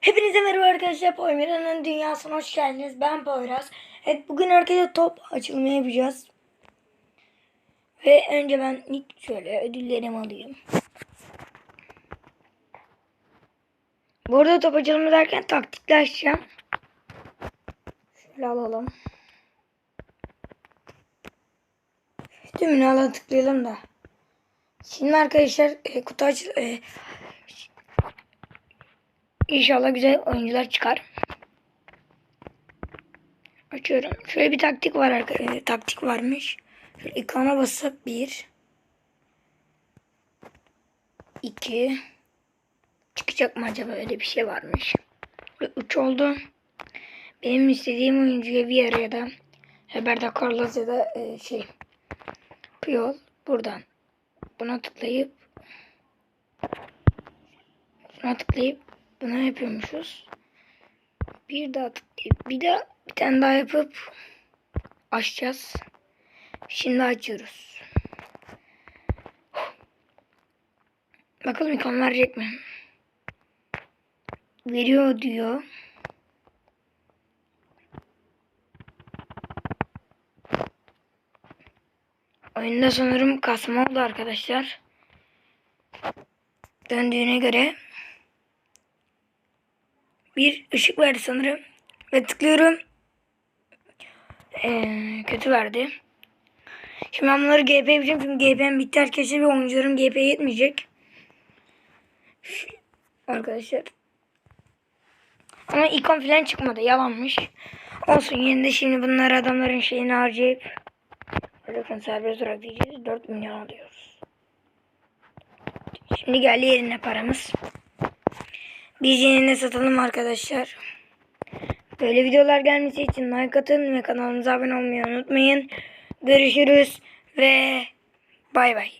Hepinize merhaba arkadaşlar. Poymira'nın dünyasına hoş geldiniz. Ben Poyraz. Evet bugün arkadaşlar top açılımı yapacağız. Ve önce ben ilk şöyle ödüllerimi alayım. Bu arada top açılımı derken taktikli açacağım. Şöyle alalım. Tümünü ala tıklayalım da. Şimdi arkadaşlar e, kutu aç e, İnşallah güzel oyuncular çıkar. Açıyorum. Şöyle bir taktik var arkadaşlar. Taktik varmış. Şöyle ekrana bassak bir. iki Çıkacak mı acaba öyle bir şey varmış. Üç oldu. Benim istediğim oyuncuya bir ya da Roberto Carlos ya da e, şey Puyol buradan buna tıklayıp buna tıklayıp bunu yapıyormuşuz. Bir daha bir daha bir tane daha yapıp açacağız. Şimdi açıyoruz. Bakalım ikon verecek mi? Veriyor diyor. Oyunda sanırım kasma oldu arkadaşlar. Döndüğüne göre bir ışık verdi sanırım. Ve tıklıyorum. Ee, kötü verdi. Şimdi ben bunları GP yapacağım. Çünkü GP'm bitti arkadaşlar ve oyuncularım GP yetmeyecek. Arkadaşlar. Ama ikon falan çıkmadı. Yalanmış. Olsun yine de şimdi bunları adamların şeyini harcayıp Bakın serbest olarak diyeceğiz. 4 milyon alıyoruz. Şimdi geldi yerine paramız. Biz yine satalım arkadaşlar. Böyle videolar gelmesi için like atın ve kanalımıza abone olmayı unutmayın. Görüşürüz ve bay bay.